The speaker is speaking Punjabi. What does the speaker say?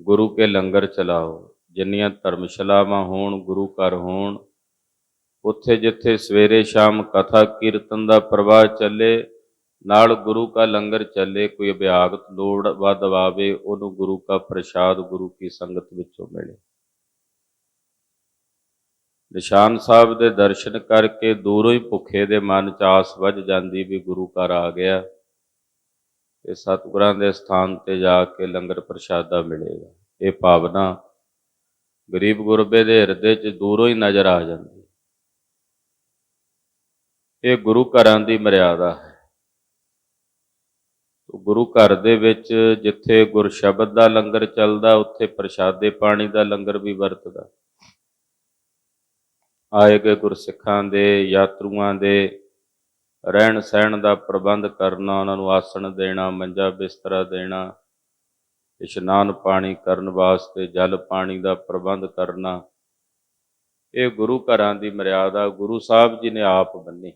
ਗੁਰੂ ਕੇ ਲੰਗਰ ਚਲਾਓ, ਜਿੰਨੀਆਂ ਧਰਮਸ਼ਾਲਾਵਾਂ ਹੋਣ, ਗੁਰੂ ਘਰ ਹੋਣ, ਉੱਥੇ ਜਿੱਥੇ ਸਵੇਰੇ ਸ਼ਾਮ ਕਥਾ ਕੀਰਤਨ ਦਾ ਪ੍ਰਵਾਹ ਚੱਲੇ, ਨਾਲ ਗੁਰੂ ਕਾ ਲੰਗਰ ਚੱਲੇ, ਕੋਈ ਅਭਿਆਗਤ ਲੋੜ ਵੱਧ ਆਵੇ ਉਹਨੂੰ ਗੁਰੂ ਕਾ ਪ੍ਰਸ਼ਾਦ, ਗੁਰੂ ਕੀ ਸੰਗਤ ਵਿੱਚੋਂ ਮਿਲੇ। ਨਿਸ਼ਾਨ ਸਾਹਿਬ ਦੇ ਦਰਸ਼ਨ ਕਰਕੇ ਦੂਰੋਂ ਹੀ ਭੁੱਖੇ ਦੇ ਮਨ ਚ ਆਸ ਵੱਜ ਜਾਂਦੀ ਵੀ ਗੁਰੂ ਘਰ ਆ ਗਿਆ। ਇਹ ਸਤਿਗੁਰਾਂ ਦੇ ਸਥਾਨ ਤੇ ਜਾ ਕੇ ਲੰਗਰ ਪ੍ਰਸ਼ਾਦਾ ਮਿਲੇਗਾ। ਇਹ ਭਾਵਨਾ ਗਰੀਬ ਗੁਰਬੇ ਦੇ ਹਿਰਦੇ 'ਚ ਦੂਰੋਂ ਹੀ ਨਜ਼ਰ ਆ ਜਾਂਦੀ ਇਹ ਗੁਰੂ ਘਰਾਂ ਦੀ ਮਰਿਆਦਾ ਹੈ। ਗੁਰੂ ਘਰ ਦੇ ਵਿੱਚ ਜਿੱਥੇ ਗੁਰ ਸ਼ਬਦ ਦਾ ਲੰਗਰ ਚੱਲਦਾ, ਉੱਥੇ ਪ੍ਰਸ਼ਾਦੇ ਪਾਣੀ ਦਾ ਲੰਗਰ ਵੀ ਵਰਤਦਾ। ਆਏ ਗਏ ਗੁਰਸਿੱਖਾਂ ਦੇ, ਯਾਤਰੂਆਂ ਦੇ ਰਹਿਣ ਸਹਿਣ ਦਾ ਪ੍ਰਬੰਧ ਕਰਨਾ, ਉਹਨਾਂ ਨੂੰ ਆਸਣ ਦੇਣਾ, ਮੰਜਾ ਬਿਸਤਰਾ ਦੇਣਾ, ਇਸ਼ਨਾਨ ਪਾਣੀ ਕਰਨ ਵਾਸਤੇ, ਜਲ ਪਾਣੀ ਦਾ ਪ੍ਰਬੰਧ ਕਰਨਾ। ਇਹ ਗੁਰੂ ਘਰਾਂ ਦੀ ਮਰਿਆਦਾ, ਗੁਰੂ ਸਾਹਿਬ ਜੀ ਨੇ ਆਪ ਬੰਨੀ।